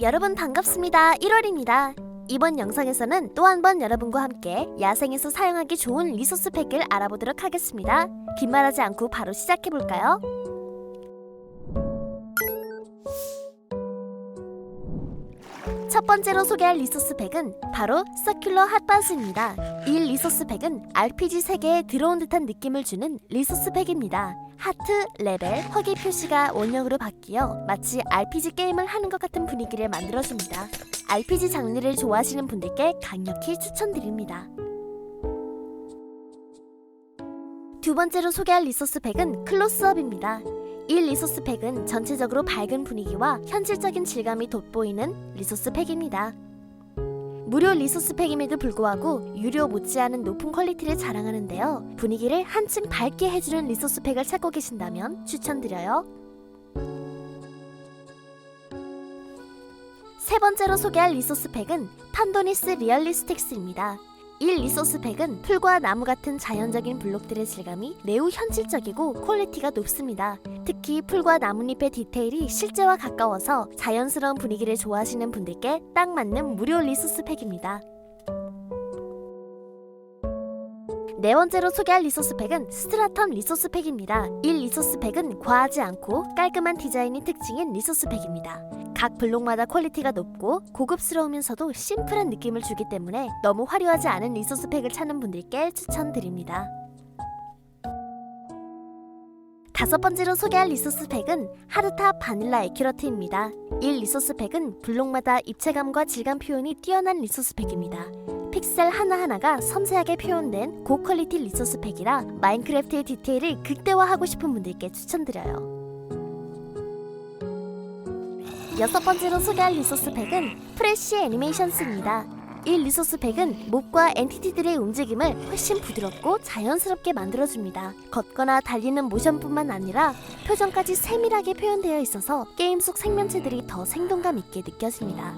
여러분 반갑습니다. 1월입니다. 이번 영상에서는 또 한 번 여러분과 함께 야생에서 사용하기 좋은 리소스 팩을 알아보도록 하겠습니다. 긴 말하지 않고 바로 시작해 볼까요? 첫 번째로 소개할 리소스 팩은 바로 서큘러 핫바스입니다. 이 리소스 팩은 RPG 세계에 들어온 듯한 느낌을 주는 리소스 팩입니다. 하트, 레벨, 허기 표시가 원형으로 바뀌어 마치 RPG 게임을 하는 것 같은 분위기를 만들어줍니다. RPG 장르를 좋아하시는 분들께 강력히 추천드립니다. 두 번째로 소개할 리소스 팩은 클로스업입니다. 이 리소스 팩은 전체적으로 밝은 분위기와 현실적인 질감이 돋보이는 리소스 팩입니다. 무료 리소스 팩임에도 불구하고 유료 못지않은 높은 퀄리티를 자랑하는데요. 분위기를 한층 밝게 해주는 리소스 팩을 찾고 계신다면 추천드려요. 세 번째로 소개할 리소스 팩은 판도니스 리얼리스틱스입니다. 이 리소스 팩은 풀과 나무 같은 자연적인 블록들의 질감이 매우 현실적이고 퀄리티가 높습니다. 특히 풀과 나뭇잎의 디테일이 실제와 가까워서 자연스러운 분위기를 좋아하시는 분들께 딱 맞는 무료 리소스 팩입니다. 네 번째로 소개할 리소스 팩은 스트라텀 리소스 팩입니다. 이 리소스 팩은 과하지 않고 깔끔한 디자인이 특징인 리소스 팩입니다. 각 블록마다 퀄리티가 높고 고급스러우면서도 심플한 느낌을 주기 때문에 너무 화려하지 않은 리소스 팩을 찾는 분들께 추천드립니다. 다섯 번째로 소개할 리소스 팩은 하드탑 바닐라 에큐러트입니다. 이 리소스 팩은 블록마다 입체감과 질감 표현이 뛰어난 리소스 팩입니다. 픽셀 하나하나가 섬세하게 표현된 고퀄리티 리소스 팩이라 마인크래프트의 디테일을 극대화하고 싶은 분들께 추천드려요. 여섯 번째로 소개할 리소스 팩은 프레쉬 애니메이션스입니다. 이 리소스 팩은 몹과 엔티티들의 움직임을 훨씬 부드럽고 자연스럽게 만들어줍니다. 걷거나 달리는 모션뿐만 아니라 표정까지 세밀하게 표현되어 있어서 게임 속 생명체들이 더 생동감 있게 느껴집니다.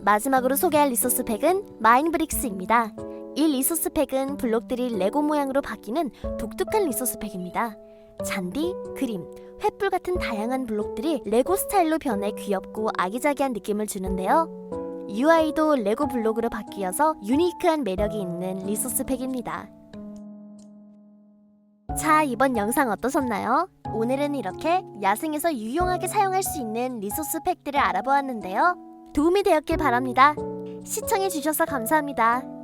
마지막으로 소개할 리소스 팩은 마인브릭스입니다. 이 리소스 팩은 블록들이 레고 모양으로 바뀌는 독특한 리소스 팩입니다. 잔디, 그림, 횃불 같은 다양한 블록들이 레고 스타일로 변해 귀엽고 아기자기한 느낌을 주는데요. UI도 레고 블록으로 바뀌어서 유니크한 매력이 있는 리소스 팩입니다. 자, 이번 영상 어떠셨나요? 오늘은 이렇게 야생에서 유용하게 사용할 수 있는 리소스 팩들을 알아보았는데요. 도움이 되었길 바랍니다. 시청해주셔서 감사합니다.